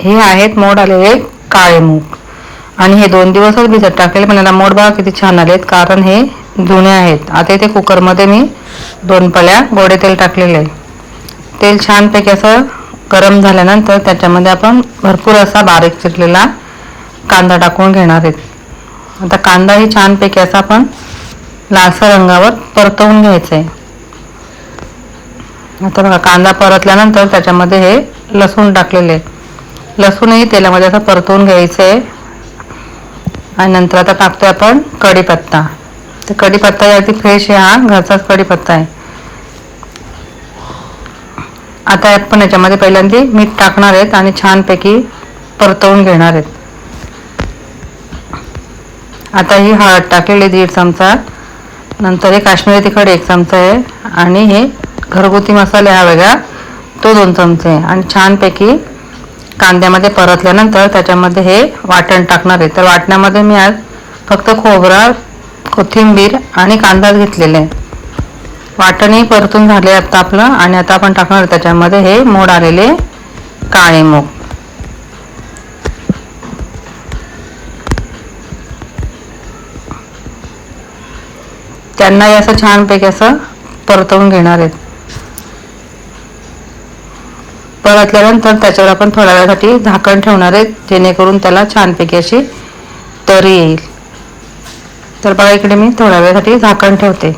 हे आहेत मोड आलेले काळे मूग आणि हे दोन दिवसच भिजत टाकलेले पण याला मोड बघा किती छान आलेत कारण हे जुने आहेत. आता इथे कुकरमध्ये मी दोन पळ्या गोडे तेल टाकलेले आहे तेल छानपैकी असं गरम झाल्यानंतर त्याच्यामध्ये आपण भरपूर असा बारीक चिरलेला कांदा टाकून घेणार आहेत. आता कांदा ही छानपैकी असा आपण लालसा रंगावर परतवून घ्यायचं आहे. आता बघा कांदा परतल्यानंतर त्याच्यामध्ये हे लसूण टाकलेले आहे लसूणही तेलामध्ये असं परतवून घ्यायचं. आहे आणि नंतर आता टाकतोय आपण कढीपत्ता. तर कढीपत्ता याची फ्रेश आहे हा घरचाच कढीपत्ता आहे. आता आपण याच्यामध्ये पहिल्यांदा मीठ टाकणार आहेत आणि छानपैकी परतवून घेणार आहेत. आता ही हळद टाकलेली दीड चमचा नंतर हे काश्मीरी तिखट एक चमचा आहे. आणि हे घरगुती मसाले हा वेगळा तो दोन चमचे आहे. आणि छानपैकी कांद्यामध्ये परतल्यानंतर त्याच्यामध्ये हे वाटण टाकणार आहे. तर वाटण्यामध्ये मी आज फक्त खोबरा कोथिंबीर आणि कांदाच घेतलेले. आहे वाटणही परतून झाले आता आपलं आणि आता आपण टाकणार त्याच्यामध्ये हे मोड आलेले काळे मूग. त्यांनाही असं छानपैकी असं परतवून घेणार आहेत. परतल्यानंतर त्याच्यावर आपण थोड्या वेळासाठी झाकण ठेवणार आहेत जेणेकरून त्याला छानपैकी अशी तरी येईल. तर बघा इकडे मी थोड्या वेळासाठी झाकण ठेवते.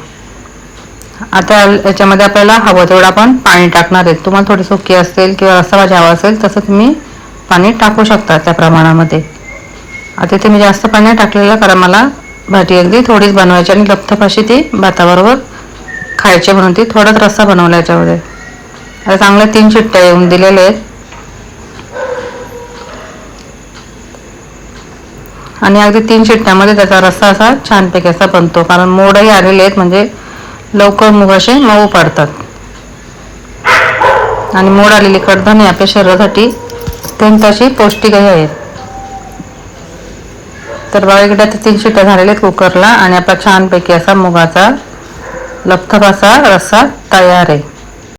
आता याच्यामध्ये आपल्याला हवं तेवढं आपण पाणी टाकणार आहे. तुम्हाला थोडी सुकी असेल किंवा रस्सा भाजी हवा असेल तसं तुम्ही पाणी टाकू शकता त्या प्रमाणामध्ये. आता इथे मी जास्त पाणी टाकलेलं कारण मला भाजी अगदी थोडीच बनवायची आणि लपथपाशी ती भाताबरोबर खायची म्हणून ती थोडाच रस्सा बनवला याच्यामध्ये. चांगल्या तीन शिट्ट्या येऊन दिलेल्या आहेत. आणि अगदी तीन शिट्ट्यामध्ये त्याचा रस्सा असा छानपैकी असा बनतो कारण मोडही आलेले आहेत म्हणजे लवकर मुग असे मऊ पडतात. आणि मोड आलेली कडधान्य आपल्या शरीरासाठी अत्यंत अशी पौष्टिकही आहेत तर बघा इकडे आता तीन शिट्ट्या झालेल्या आहेत कुकरला आणि आपला छानपैकी असा मुगाचा लपथप असा रस्सा तयार आहे.